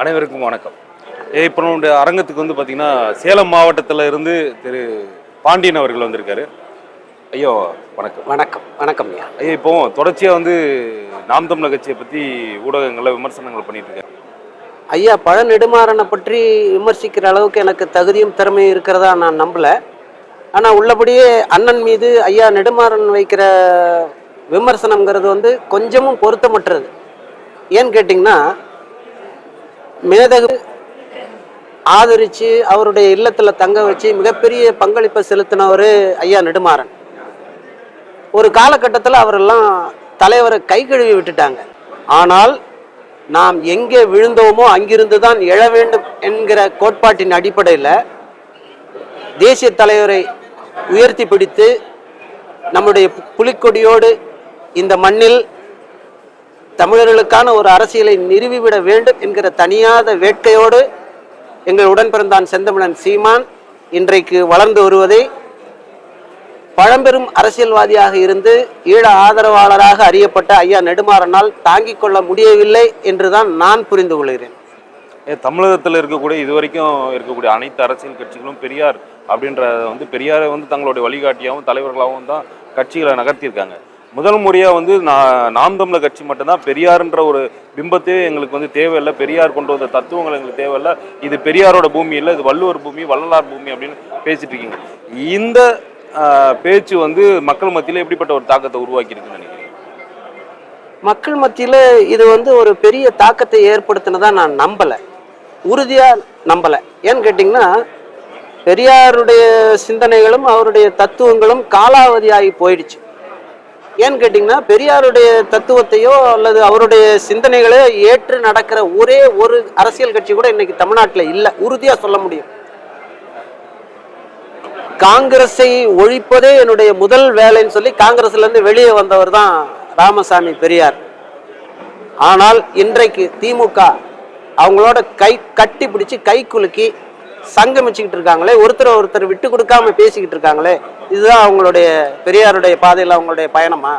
அனைவருக்கும் வணக்கம். இப்போ நம்முடைய அரங்கத்துக்கு வந்து பார்த்தீங்கன்னா சேலம் மாவட்டத்தில் இருந்து திரு பாண்டியன் அவர்கள் வந்திருக்காரு. ஐயோ வணக்கம். வணக்கம். வணக்கம் ஐயா. ஐயா இப்போ தொடர்ச்சியாக வந்து நாம் தமிழர் கட்சியை பற்றி ஊடகங்களில் விமர்சனங்கள் பண்ணிட்டு இருக்காரு. ஐயா பழ நெடுமாறனை பற்றி விமர்சிக்கிற அளவுக்கு எனக்கு தகுதியும் திறமையும் இருக்கிறதா நான் நம்பல. ஆனால் உள்ளபடியே அண்ணன் மீது ஐயா நெடுமாறன் வைக்கிற விமர்சனம்ங்கிறது வந்து கொஞ்சமும் பொருத்தமற்றது. ஏன்னு கேட்டிங்கன்னா மேதகு ஆதரித்து அவருடைய இல்லத்தில் தங்க வச்சு மிகப்பெரிய பங்களிப்பை செலுத்தினவர் ஐயா நெடுமாறன். ஒரு காலகட்டத்தில் அவரெல்லாம் தலைவரை கை கழுவி விட்டுட்டாங்க. ஆனால் நாம் எங்கே விழுந்தோமோ அங்கிருந்து தான் எழ வேண்டும் என்கிற கோட்பாட்டின் அடிப்படையில் தேசிய தலைவரை உயர்த்தி பிடித்து நம்முடைய புலிக்கொடியோடு இந்த மண்ணில் தமிழர்களுக்கான ஒரு அரசியலை நிறுவிவிட வேண்டும் என்கிற தனியாத வேட்கையோடு எங்கள் உடன் பிறந்தான் செந்தமிழன் சீமான். இன்றைக்கு வளர்ந்து வருவதை பழம்பெரும் அரசியல்வாதியாக இருந்து ஈழ ஆதரவாளராக அறியப்பட்ட ஐயா நெடுமாறனால் தாங்கிக் கொள்ள முடியவில்லை என்றுதான் நான் புரிந்து கொள்கிறேன். தமிழகத்தில் இருக்கக்கூடிய இது வரைக்கும் இருக்கக்கூடிய அனைத்து அரசியல் கட்சிகளும் பெரியார் அப்படின்ற வந்து பெரியாரை வந்து தங்களுடைய வழிகாட்டியாகவும் தலைவர்களாகவும் தான் கட்சிகளை நகர்த்தியிருக்காங்க. முதல் முறையாக வந்து நான் நாம் தமிழர் கட்சி மட்டும்தான் பெரியார்ன்ற ஒரு பிம்பத்தையே எங்களுக்கு வந்து தேவையில்லை. பெரியார் கொண்டு வந்த தத்துவங்கள் எங்களுக்கு தேவையில்லை. இது பெரியாரோட பூமி இல்லை இது வள்ளுவர் பூமி வள்ளலார் பூமி அப்படின்னு பேசிட்டு இருக்கீங்க. இந்த பேச்சு வந்து மக்கள் மத்தியில் எப்படிப்பட்ட ஒரு தாக்கத்தை உருவாக்கி நினைக்கிறேன் மக்கள் மத்தியில் இது வந்து ஒரு பெரிய தாக்கத்தை ஏற்படுத்தினதாக நான் நம்பலை. உறுதியாக நம்பலை. ஏன்னு கேட்டிங்கன்னா பெரியாருடைய சிந்தனைகளும் அவருடைய தத்துவங்களும் காலாவதியாகி போயிடுச்சு. ஏன்னு கேட்டிங்கன்னா பெரியாருடைய தத்துவத்தையோ அல்லது அவருடைய சிந்தனைகளையோ ஏற்று நடக்கிற ஒரே ஒரு அரசியல் கட்சி கூட இன்னைக்கு தமிழ்நாட்டில் இல்லை. உறுதியாக சொல்ல முடியும். காங்கிரஸை ஒழிப்பதே என்னுடைய முதல் வேலைன்னு சொல்லி காங்கிரஸ்ல இருந்து வெளியே வந்தவர் தான் ராமசாமி பெரியார். ஆனால் இன்றைக்கு திமுக அவங்களோட கை கட்டி பிடிச்சி கை குலுக்கி சங்கமிச்சுக்கிட்டு இருக்காங்களே ஒருத்தர் ஒருத்தர் விட்டு கொடுக்காம பேசிக்கிட்டு இருக்காங்களே இதுதான் அவங்களுடைய பெரியாருடைய பாதையில் அவங்களுடைய பயணமா?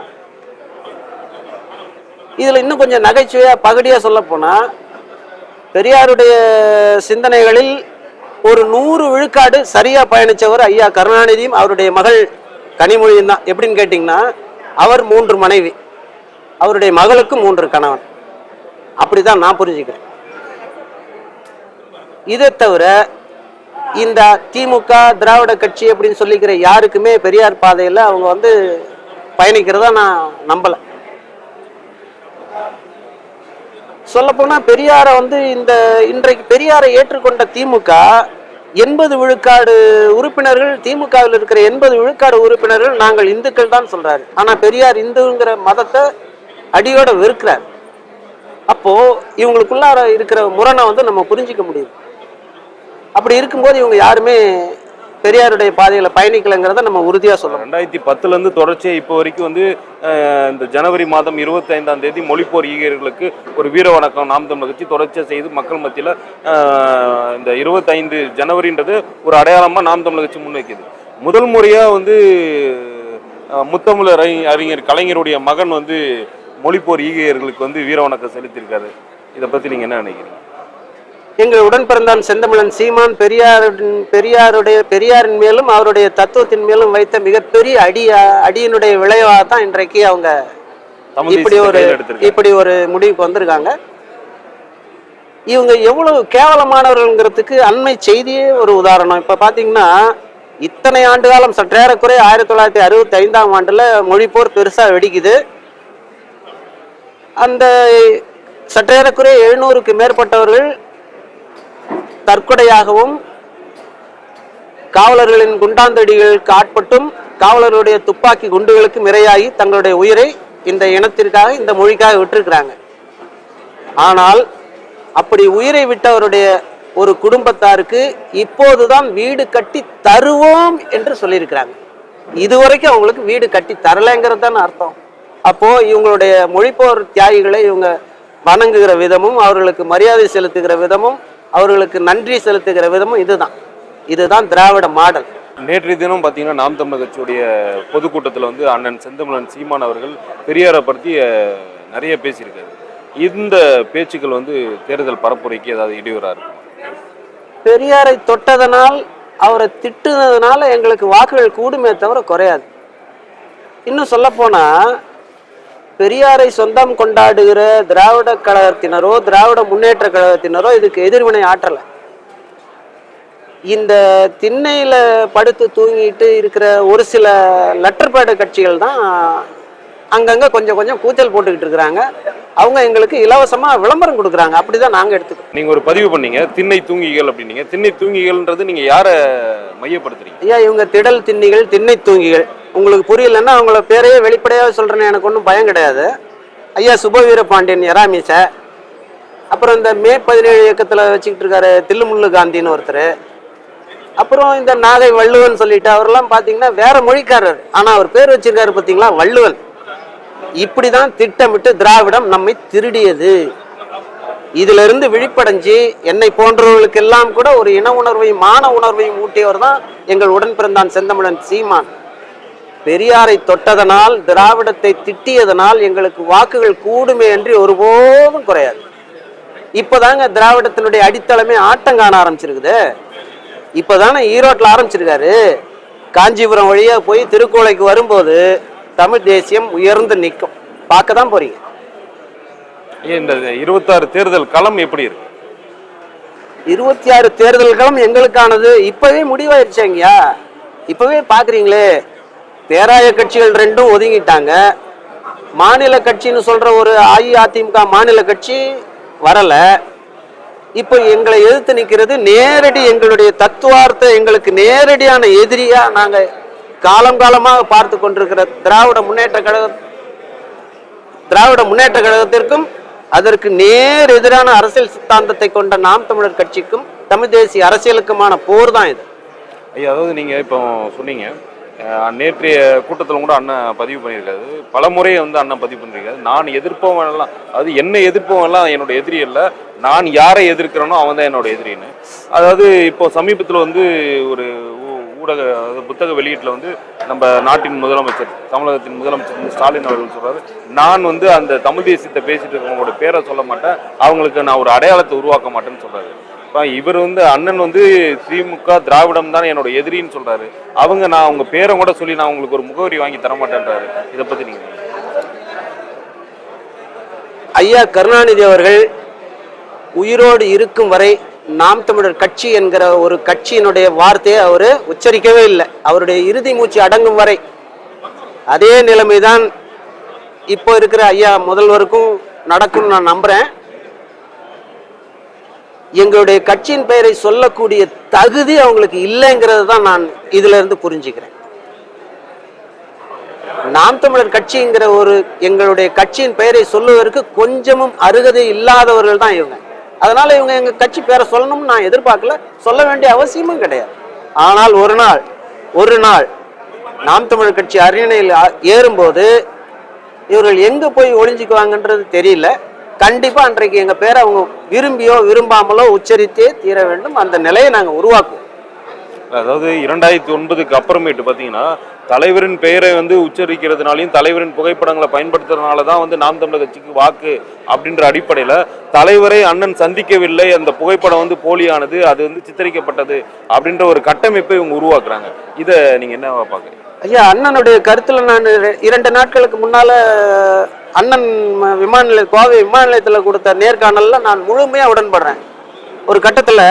இதுல இன்னும் கொஞ்சம் நகைச்சுவையா பகுடியா சொல்ல போனா பெரியாருடைய சிந்தனைகளில் ஒரு நூறு விழுக்காடு சரியா பயணிச்சவர் ஐயா கருணாநிதியும் அவருடைய மகள் கனிமொழியும் தான். எப்படின்னு கேட்டிங்கன்னா அவர் மூன்று மனைவி. அவருடைய மகளுக்கு மூன்று கணவன். அப்படிதான் நான் புரிஞ்சுக்கிறேன். இதை தவிர இந்த திமுக திராவிட கட்சி அப்படின்னு சொல்லிக்கிற யாருக்குமே பெரியார் பாதையில் அவங்க வந்து பயணிக்கிறதா நான் நம்பலை. சொல்லப்போனால் பெரியாரை வந்து இந்த இன்றைக்கு பெரியாரை ஏற்றுக்கொண்ட திமுக எண்பது விழுக்காடு உறுப்பினர்கள் திமுகவில் இருக்கிற எண்பது விழுக்காடு உறுப்பினர்கள் நாங்கள் இந்துக்கள் தான் சொல்றாரு. ஆனால் பெரியார் இந்துங்கிற மதத்தை அடியோட வெறுக்கிறார். அப்போ இவங்களுக்குள்ளார இருக்கிற முரணை வந்து நம்ம புரிஞ்சிக்க முடியுது. அப்படி இருக்கும்போது இவங்க யாருமே பெரியாருடைய பாதைகளை பயணிக்கலைங்கிறத நம்ம உறுதியாக சொல்லலாம் ரெண்டாயிரத்தி பத்துலேருந்து தொடர்ச்சியாக இப்போ வரைக்கும் வந்து இந்த ஜனவரி மாதம் இருபத்தி ஐந்தாம் தேதி மொழிப்போர் ஈகர்களுக்கு ஒரு வீர வணக்கம் நாம் தமிழ் கட்சி தொடர்ச்சியாக செய்து மக்கள் மத்தியில் இந்த இருபத்தைந்து ஜனவரின்றது ஒரு அடையாளமாக நாம் தமிழ் கட்சி முன்வைக்குது. முதல் முறையாக வந்து அஹ், முத்தமிழர் அறிஞர் கலைஞருடைய மகன் வந்து மொழிப்போர் ஈகையர்களுக்கு வந்து வீர வணக்கம் செலுத்தியிருக்காரு. இதை பற்றி நீங்கள் என்ன நினைக்கிறீங்க? எங்கள் உடன் பிறந்தான் செந்தமிழன் சீமான் பெரியாரின் பெரியாருடைய பெரியாரின் மேலும் அவருடைய தத்துவத்தின் மேலும் வைத்த மிகப்பெரிய அடி அடியினுடைய விளைவாக தான் இன்றைக்கு அவங்க இப்படி ஒரு இப்படி ஒரு முடிவுக்கு வந்திருக்காங்க. இவங்க எவ்வளவு கேவலமானவர்கள்ங்கிறதுக்கு அண்மை செய்தியே ஒரு உதாரணம். இப்ப பாத்தீங்கன்னா இத்தனை ஆண்டு காலம் சற்றேறக்குறைய ஆயிரத்தி தொள்ளாயிரத்தி அறுபத்தி ஐந்தாம் ஆண்டுல மொழிப்போர் பெருசா வெடிக்குது. அந்த சற்றேறக்குறைய எழுநூறுக்கு மேற்பட்டவர்கள் தற்கொலையாகவும் காவலர்களின் குண்டாந்தடிகளுக்கு ஆட்பட்டும் காவலர்களுடைய துப்பாக்கி குண்டுகளுக்கு இரையாகி தங்களுடைய உயிரை இந்த இனத்திற்காக இந்த மொழிக்காக விட்டிருக்கிறாங்க. ஆனால் அப்படி உயிரை விட்டவருடைய ஒரு குடும்பத்தாருக்கு இப்போதுதான் வீடு கட்டி தருவோம் என்று சொல்லியிருக்கிறாங்க. இதுவரைக்கும் அவங்களுக்கு வீடு கட்டி தரலைங்கிறது தான் அர்த்தம். அப்போ இவங்களுடைய மொழிப்போர் தியாகிகளை இவங்க வணங்குகிற விதமும் அவர்களுக்கு மரியாதை செலுத்துகிற விதமும் அவர்களுக்கு நன்றி செலுத்துகிற விதமும் இதுதான். இதுதான் திராவிட மாடல். நேற்றைய தினம் பார்த்தீங்கன்னா நாம் தமிழர் கட்சியுடைய பொதுக்கூட்டத்தில் வந்து அண்ணன் செந்தமிழன் சீமான் அவர்கள் பெரியாரை பற்றி நிறைய பேசியிருக்காரு. இந்த பேச்சுக்கள் வந்து தேர்தல் பரப்புரைக்கு ஏதாவது இடையூறா இருக்கும்? பெரியாரை தொட்டதனால் அவரை திட்டுனதுனால எங்களுக்கு வாக்குகள் கூடுமே தவிர குறையாது. இன்னும் சொல்லப்போனா பெரியாரை சொந்தம் கொண்டாடுகிற திராவிட கழகத்தினரோ திராவிட முன்னேற்ற கழகத்தினரோ இதுக்கு எதிர்வினை ஆற்றலை. இந்த திண்ணையில் படுத்து தூங்கிட்டு இருக்கிற ஒரு சில லெட்டர் பேடு கட்சிகள் தான் அங்கங்க கொஞ்சம் கொஞ்சம் கூச்சல் போட்டுக்கிட்டு இருக்கிறாங்க. அவங்க எங்களுக்கு இலவசமா விளம்பரம் கொடுக்குறாங்க. அப்படிதான் நாங்க எடுத்துக்கிறோம். நீங்க ஒரு பதிவு பண்ணீங்க திண்ணை தூங்கிகள் அப்படின்னீங்க. திண்ணை தூங்கிகள்ன்றது நீங்க யாரை மையப்படுத்துறீங்க? ஐயா இவங்க திடல் திண்ணிகள் திண்ணை தூங்கிகள். உங்களுக்கு புரியலன்னா அவங்கள பேரையே வெளிப்படையாக சொல்றேன்னு எனக்கு ஒன்றும் பயம் கிடையாது. ஐயா சுபவீர பாண்டியன் எராமிச அப்புறம் இந்த மே பதினேழு இயக்கத்தில் வச்சுக்கிட்டு இருக்காரு தில்லுமுள்ளு காந்தின்னு ஒருத்தர். அப்புறம் இந்த நாகை வள்ளுவன் சொல்லிட்டு அவரெல்லாம் பார்த்தீங்கன்னா வேற மொழிக்காரர். ஆனால் அவர் பேர் வச்சிருக்காரு பார்த்தீங்களா வள்ளுவன். இப்படிதான் திட்டமிட்டு திராவிடம் நம்மை திருடியது. இதிலிருந்து விழிப்படைஞ்சு என்னை போன்றவர்களுக்கெல்லாம் கூட ஒரு இன உணர்வையும் மான உணர்வையும் ஊட்டியவர் தான் எங்கள் உடன் பிறந்தான் செந்தமிழன் சீமான். பெரியாரை தொட்டதனால் திராவிடத்தை திட்டியதனால் எங்களுக்கு வாக்குகள் கூடுமே என்று ஒருபோதும் குறையாது. இப்போதாங்க திராவிடத்தினுடைய அடித்தளமே ஆட்டம் காண ஆரம்பிச்சிருக்குது. இப்போதானே ஈரோட்டில் ஆரம்பிச்சிருக்காரு. காஞ்சிபுரம் வழியாக போய் திருக்கோளைக்கு வரும்போது தமிழ் தேசியம் உயர்ந்து நிற்கும். பார்க்க தான் போறீங்க. இந்த இருபத்தாறு தேர்தல் களம் எப்படி இருக்கு? இருபத்தி ஆறு தேர்தல்களும் எங்களுக்கானது. இப்பவே முடிவாயிருச்சாங்கயா இப்பவே பாக்குறீங்களே பேராய கட்சிகள் ரெண்டும் ஒதுங்கிட்டாங்க. மாநில கட்சின்னு சொல்ற ஒரு அஇஅதிமுக மாநில கட்சி வரல. இப்போ எங்களை எதிர்த்து நிற்கிறது நேரடி எங்களுடைய தத்துவார்த்த எங்களுக்கு நேரடியான எதிரியா நாங்க காலம் காலமாக பார்த்து கொண்டிருக்கிற திராவிட முன்னேற்ற கழக திராவிட முன்னேற்ற கழகத்திற்கும் அதற்கு நேர் எதிரான அரசியல் சித்தாந்தத்தை கொண்ட நாம் தமிழர் கட்சிக்கும் தமிழ் தேசிய அரசியலுக்குமான போர் தான் இது. ஐயா அதாவது நீங்கள் இப்போ சொன்னீங்க நேற்றைய கூட்டத்தில் கூட அண்ணன் பதிவு பண்ணியிருக்காரு. பல முறை வந்து அண்ணன் பதிவு பண்ணியிருக்காரு. நான் எதிர்ப்பவனெல்லாம் அது என்ன எதிர்ப்பவன் எல்லாம் என்னோட எதிரி இல்லை. நான் யாரை எதிர்க்கிறேனோ அவன் தான் என்னோட எதிரின்னு. அதாவது இப்போ சமீபத்தில் வந்து ஒரு ஊடக புத்தக வெளியீட்டில் வந்து நம்ம நாட்டின் முதலமைச்சர் தமிழகத்தின் முதலமைச்சர் ஸ்டாலின் அவர்கள் சொல்கிறாரு நான் வந்து அந்த தமிழ் தேசியத்தை பேசிட்டு இருக்கவங்களோட பேரை சொல்ல மாட்டேன். அவங்களுக்கு நான் ஒரு அடையாளத்தை உருவாக்க மாட்டேன்னு சொல்றாரு. இப்போ இவர் வந்து அண்ணன் வந்து திமுக திராவிடம் தான் என்னோட எதிரின்னு சொல்றாரு. அவங்க நான் அவங்க பேரை கூட சொல்லி நான் உங்களுக்கு ஒரு முகவரி வாங்கி தர மாட்டேன்றாரு இதை பத்தி நீங்கள் ஐயா கருணாநிதி அவர்கள் உயிரோடு இருக்கும் வரை நாம் தமிழர் கட்சி என்கிற ஒரு கட்சியினுடைய வார்த்தையை அவர் உச்சரிக்கவே இல்லை. அவருடைய இறுதி மூச்சு அடங்கும் வரை. அதே நிலைமைதான் இப்போ இருக்கிற ஐயா முதல்வருக்கும் நடக்கும்னு நான் நம்புறேன். எங்களுடைய கட்சியின் பெயரை சொல்லக்கூடிய தகுதி அவங்களுக்கு இல்லைங்கிறது தான் நான் இதுல இருந்து புரிஞ்சுக்கிறேன். நாம் தமிழர் கட்சிங்கிற ஒரு எங்களுடைய கட்சியின் பெயரை சொல்லுவதற்கு கொஞ்சமும் அருகதை இல்லாதவர்கள் தான் இவங்க. அதனால இவங்க எங்க கட்சி பேரை சொல்லணும்னு நான் எதிர்பார்க்கல. சொல்ல வேண்டிய அவசியமும் கிடையாது. ஆனால் ஒரு நாள் ஒரு நாள் நாம் தமிழ் கட்சி அரியணையில் ஏறும்போது இவர்கள் எங்க போய் ஒளிஞ்சுக்குவாங்கன்றது தெரியல. கண்டிப்பா அன்றைக்கு எங்க பேரை அவங்க விரும்பியோ விரும்பாமலோ உச்சரித்தே தீர வேண்டும். அந்த நிலையை நாங்கள் உருவாக்குவோம். அதாவது இரண்டாயிரத்தி ஒன்பதுக்கு அப்புறமேட்டு பார்த்தீங்கன்னா தலைவரின் பெயரை வந்து உச்சரிக்கிறதுனாலையும் தலைவரின் புகைப்படங்களை பயன்படுத்துறதுனால தான் வந்து நாம் தமிழர் கட்சிக்கு வாக்கு அப்படின்ற அடிப்படையில் தலைவரை அண்ணன் சந்திக்கவில்லை அந்த புகைப்படம் வந்து போலியானது அது வந்து சித்தரிக்கப்பட்டது அப்படின்ற ஒரு கட்டமைப்பை இவங்க உருவாக்குறாங்க. இதை நீங்கள் என்னவா பார்க்குறீங்க? ஐயா அண்ணனுடைய கருத்தில் நான் இரண்டு நாட்களுக்கு முன்னால் அண்ணன் விமான நிலைய கோவை விமான நிலையத்தில் கொடுத்த நேர்காணலில் நான் முழுமையாக உடன்படுறேன். ஒரு கட்டத்தில்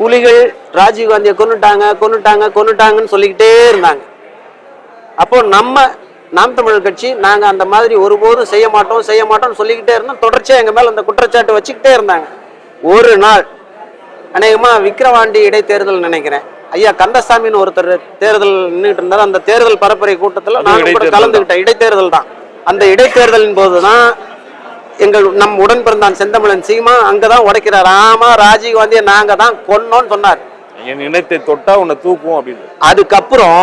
புலிகள் ராஜீவ்காந்தியை கொன்னுட்டாங்க கொன்னுட்டாங்க கொன்னுட்டாங்கன்னு சொல்லிக்கிட்டே இருந்தாங்க. அப்போ நம்ம நாம் தமிழர் கட்சி நாங்க அந்த மாதிரி ஒருபோதும் செய்ய மாட்டோம் செய்ய மாட்டோம்னு சொல்லிக்கிட்டே இருந்தோம் தொடர்ச்சியா எங்க மேல அந்த குற்றச்சாட்டு வச்சுக்கிட்டே இருந்தாங்க. ஒரு நாள் அநேகமா விக்கிரவாண்டி இடைத்தேர்தல் நினைக்கிறேன். ஐயா கந்தசாமின்னு ஒருத்தர் தேர்தல் நின்றுட்டு இருந்தார். அந்த தேர்தல் பரப்புரை கூட்டத்தில் நான் கூட இடைத்தேர்தல் கலந்துக்கிட்டேன் இடைத்தேர்தல் தான். அந்த இடைத்தேர்தலின் போதுதான் எங்கள் நம் உடன் பிறந்தான் செந்தமிழன் சீமா அங்கதான் உடைக்கிறார். ஆமா ராஜீவ்காந்தியை நாங்க தான் கொன்னோன்னு சொன்னார். என் இனத்தை தொட்டா உன்னை தூக்கும் அப்படின்னு அதுக்கப்புறம்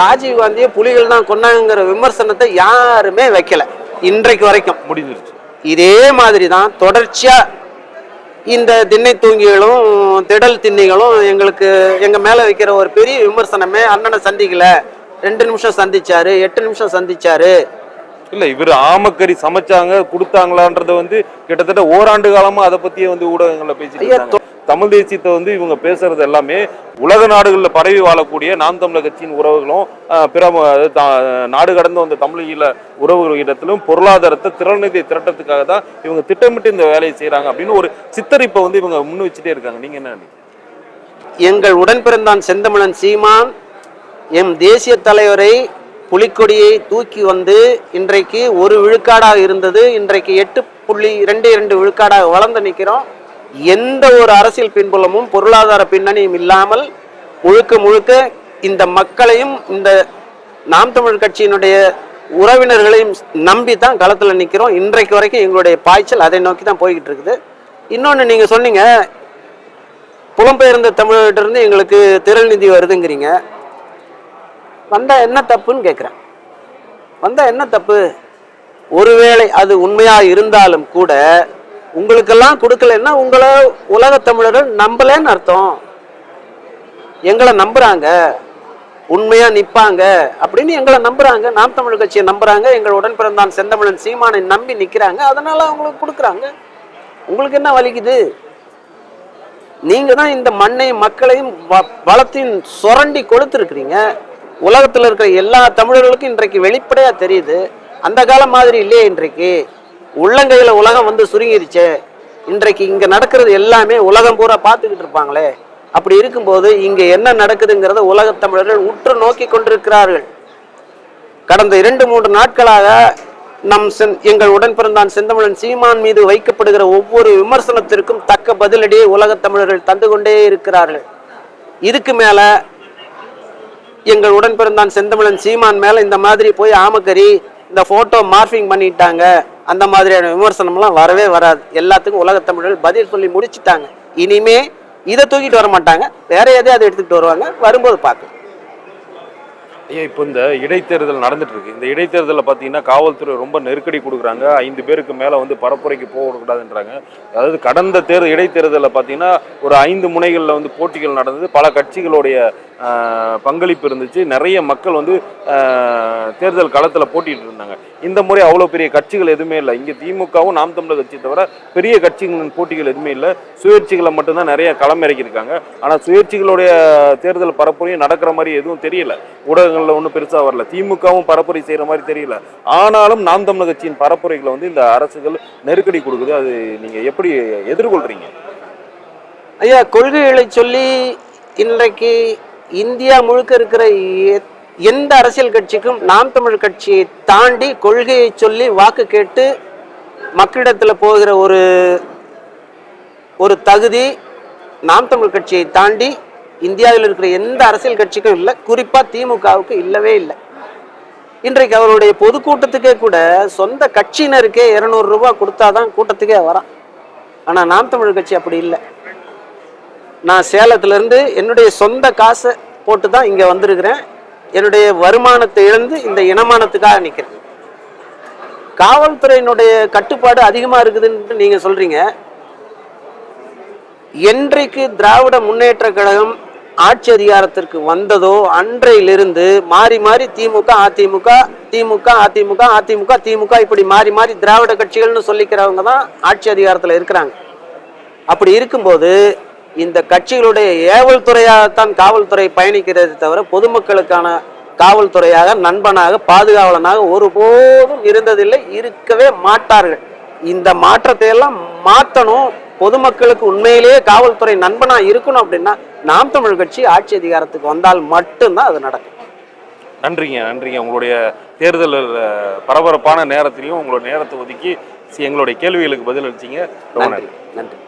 ராஜீவ்காந்தியை புலிகள் தான் கொன்னாங்கிற விமர்சனத்தை யாருமே வைக்கல. இன்றைக்கு வரைக்கும். முடிஞ்சிருச்சு. இதே மாதிரி தான் தொடர்ச்சியா இந்த திண்ணை தூங்கிகளும் திடல் திண்ணிகளும் எங்களுக்கு எங்க மேல வைக்கிற ஒரு பெரிய விமர்சனமே அண்ணனை சந்திக்கல. ரெண்டு நிமிஷம் சந்திச்சாரு எட்டு நிமிஷம் சந்திச்சாரு. இல்ல இவர் ஆமக்கறி சமைச்சாங்க கொடுத்தாங்களான்றத வந்து கிட்டத்தட்ட ஓராண்டு காலமா அதை பத்தியே வந்து ஊடகங்கள்ல பேசிட்டு தமிழ் தேசியத்தை வந்து இவங்க பேசுறது எல்லாமே உலக நாடுகளில் பரவி வாழக்கூடிய நாம் தமிழர் கட்சியின் உறவுகளும் பிற நாடு கடந்து வந்த தமிழீழ உறவுகளிடத்திலும் பொருளாதாரத்தை திறநிதி திரட்டத்துக்காக தான் இவங்க திட்டமிட்டு இந்த வேலையை செய்றாங்க அப்படின்னு ஒரு சித்தரிப்பை வந்து இவங்க முன் வச்சுட்டே இருக்காங்க. நீங்க என்ன நினைக்கிறீங்க? எங்கள் உடன் பிறந்தான் செந்தமிழன் சீமான். எம் தேசிய தலைவரை புலிக்கொடியை தூக்கி வந்து இன்றைக்கு ஒரு விழுக்காடாக இருந்தது. இன்றைக்கு எட்டு புள்ளி இரண்டு இரண்டு விழுக்காடாக வளர்ந்து நிற்கிறோம். எந்த ஒரு அரசியல் பின்புலமும் பொருளாதார பின்னணியும் இல்லாமல் முழுக்க முழுக்க இந்த மக்களையும் இந்த நாம் தமிழ் கட்சியினுடைய உறவினர்களையும் நம்பி தான் களத்தில் நிற்கிறோம். இன்றைக்கு வரைக்கும் எங்களுடைய பாய்ச்சல் அதை நோக்கி தான் போய்கிட்டு இருக்குது. இன்னொன்று நீங்கள் சொன்னீங்க புலம்பெயர்ந்த தமிழர்கிட்ட இருந்து எங்களுக்கு திரள் நிதி வருதுங்கிறீங்க. வந்தால் என்ன தப்புன்னு கேட்குறேன் வந்தால் என்ன தப்பு? ஒருவேளை அது உண்மையாக இருந்தாலும் கூட உங்களுக்கெல்லாம் கொடுக்கலன்னா உங்களை உலக தமிழர்கள் நம்பலன்னு அர்த்தம். எங்களை நம்புகிறாங்க உண்மையாக நிற்பாங்க அப்படின்னு எங்களை நம்புகிறாங்க நாம் தமிழ் கட்சியை நம்புகிறாங்க எங்கள் உடன் பிறந்தான் செந்தமிழன் சீமானை நம்பி நிற்கிறாங்க அதனால் அவங்களுக்கு கொடுக்குறாங்க. உங்களுக்கு என்ன வலிக்குது? நீங்கள் தான் இந்த மண்ணையும் மக்களையும் வ- வளத்தையும் சுரண்டி கொடுத்துருக்குறீங்க. உலகத்தில் இருக்கிற எல்லா தமிழர்களுக்கும் இன்றைக்கு வெளிப்படையாக தெரியுது அந்த காலம் மாதிரி இல்லையே இன்றைக்கு. உள்ளங்கையில் உலகம் வந்து சுருங்கிருச்சு. இன்றைக்கு இங்கே நடக்கிறது எல்லாமே உலகம் பூரா பார்த்துக்கிட்டு இருப்பாங்களே. அப்படி இருக்கும்போது இங்கே என்ன நடக்குதுங்கிறத உலகத் தமிழர்கள் உற்று நோக்கி கொண்டிருக்கிறார்கள். கடந்த இரண்டு மூன்று நாட்களாக நம் செந் எங்கள் உடன் பிறந்தான் செந்தமிழன் சீமான் மீது வைக்கப்படுகிற ஒவ்வொரு விமர்சனத்திற்கும் தக்க பதிலடியை உலகத் தமிழர்கள் தந்து கொண்டே இருக்கிறார்கள். இதுக்கு மேலே எங்கள் உடன் பிறந்தான் செந்தமிழன் சீமான் மேலே இந்த மாதிரி போய் ஆமக்கறி இந்த ஃபோட்டோ மார்பிங் பண்ணிட்டாங்க. அந்த மாதிரியான விமர்சனம்லாம் வரவே வராது. எல்லாத்துக்கும் உலக தமிழர்கள் பதில் சொல்லி முடிச்சிட்டாங்க. இனிமே இதை தூக்கிட்டு வர மாட்டாங்க. வேற எதையாவது எடுத்துக்கிட்டு வருவாங்க. வரும்போது பார்க்கலாம். ஐயா இப்போ இந்த இடைத்தேர்தல் நடந்துட்டு இருக்கு இந்த இடைத்தேர்தலில் பார்த்தீங்கன்னா காவல்துறை ரொம்ப நெருக்கடி கொடுக்குறாங்க. ஐந்து பேருக்கு மேலே வந்து பரப்புரைக்கு போகக்கூடாதுன்றாங்க. அதாவது கடந்த தேர் இடைத்தேர்தலில் பார்த்தீங்கன்னா ஒரு ஐந்து முனைகளில் வந்து போட்டிகள் நடந்தது. பல கட்சிகளுடைய பங்களிப்பு இருந்துச்சு. நிறைய மக்கள் வந்து தேர்தல் களத்தில் போட்டிட்டு இருந்தாங்க. இந்த முறை அவ்வளோ பெரிய கட்சிகள் எதுவுமே இல்லை. இங்கே திமுகவும் நாம் தமிழர் கட்சி தவிர பெரிய கட்சிகளின் போட்டிகள் எதுவுமே இல்லை. சுயேட்சிகளை மட்டும்தான் நிறைய களம் இறக்கியிருக்காங்க. ஆனால் சுயேட்சிகளுடைய தேர்தல் பரப்புரையும் நடக்கிற மாதிரி எதுவும் தெரியல. ஊடகங்களில் ஒன்றும் பெருசாக வரல. திமுகவும் பரப்புரை செய்கிற மாதிரி தெரியல. ஆனாலும் நாம் தமிழ் கட்சியின் பரப்புரைகளை வந்து இந்த அரசுகள் நெருக்கடி கொடுக்குது. அது நீங்கள் எப்படி எதிர்கொள்கிறீங்க ஐயா கொள்கைகளை சொல்லி இன்றைக்கு இந்தியா முழுக்க இருக்கிற எந்த அரசியல் கட்சிக்கும் நாம் தமிழ் கட்சியை தாண்டி கொள்கையை சொல்லி வாக்கு கேட்டு மக்களிடத்தில் போகிற ஒரு ஒரு தகுதி நாம் தமிழ் கட்சியை தாண்டி இந்தியாவில் இருக்கிற எந்த அரசியல் கட்சிக்கும் இல்லை குறிப்பாக திமுகவுக்கு இல்லவே இல்லை. இன்றைக்கு அவருடைய பொதுக்கூட்டத்துக்கே கூட சொந்த கட்சியினருக்கே இருநூறு ரூபா கொடுத்தாதான் கூட்டத்துக்கே வரான். ஆனால் நாம் தமிழ் கட்சி அப்படி இல்லை. நான் சேலத்திலேருந்து என்னுடைய சொந்த காசை போட்டு தான் இங்கே வந்திருக்கிறேன். என்னுடைய வருமானத்தை இழந்து இந்த இனமானத்துக்காக நிற்கிறேன் காவல்துறையினுடைய கட்டுப்பாடு அதிகமாக இருக்குதுன்னு நீங்கள் சொல்கிறீங்க என்றைக்கு திராவிட முன்னேற்ற கழகம் ஆட்சி அதிகாரத்திற்கு வந்ததோ அன்றையிலிருந்து மாறி மாறி திமுக அதிமுக திமுக அதிமுக அதிமுக திமுக இப்படி மாறி மாறி திராவிட கட்சிகள்னு சொல்லிக்கிறவங்க தான் ஆட்சி அதிகாரத்தில் இருக்கிறாங்க. அப்படி இருக்கும்போது இந்த கட்சிகளுடைய ஏவல் துறையாகத்தான் காவல்துறை பயணிக்கிறது தவிர பொதுமக்களுக்கான காவல்துறையாக நண்பனாக பாதுகாவலனாக ஒருபோதும் இருந்ததில்லை இருக்கவே மாட்டார்கள். இந்த மாற்றத்தை எல்லாம் மாற்றணும் பொதுமக்களுக்கு உண்மையிலேயே காவல்துறை நண்பனா இருக்கணும் அப்படின்னா நாம் தமிழ் கட்சி ஆட்சி அதிகாரத்துக்கு வந்தால் மட்டும்தான் அது நடக்கும். நன்றிங்க நன்றிங்க. உங்களுடைய தேர்தல் பரபரப்பான நேரத்திலையும் உங்களோட நேரத்தை ஒதுக்கி எங்களுடைய கேள்விகளுக்கு பதில் அளிச்சீங்க ரொம்ப நன்றி. நன்றி.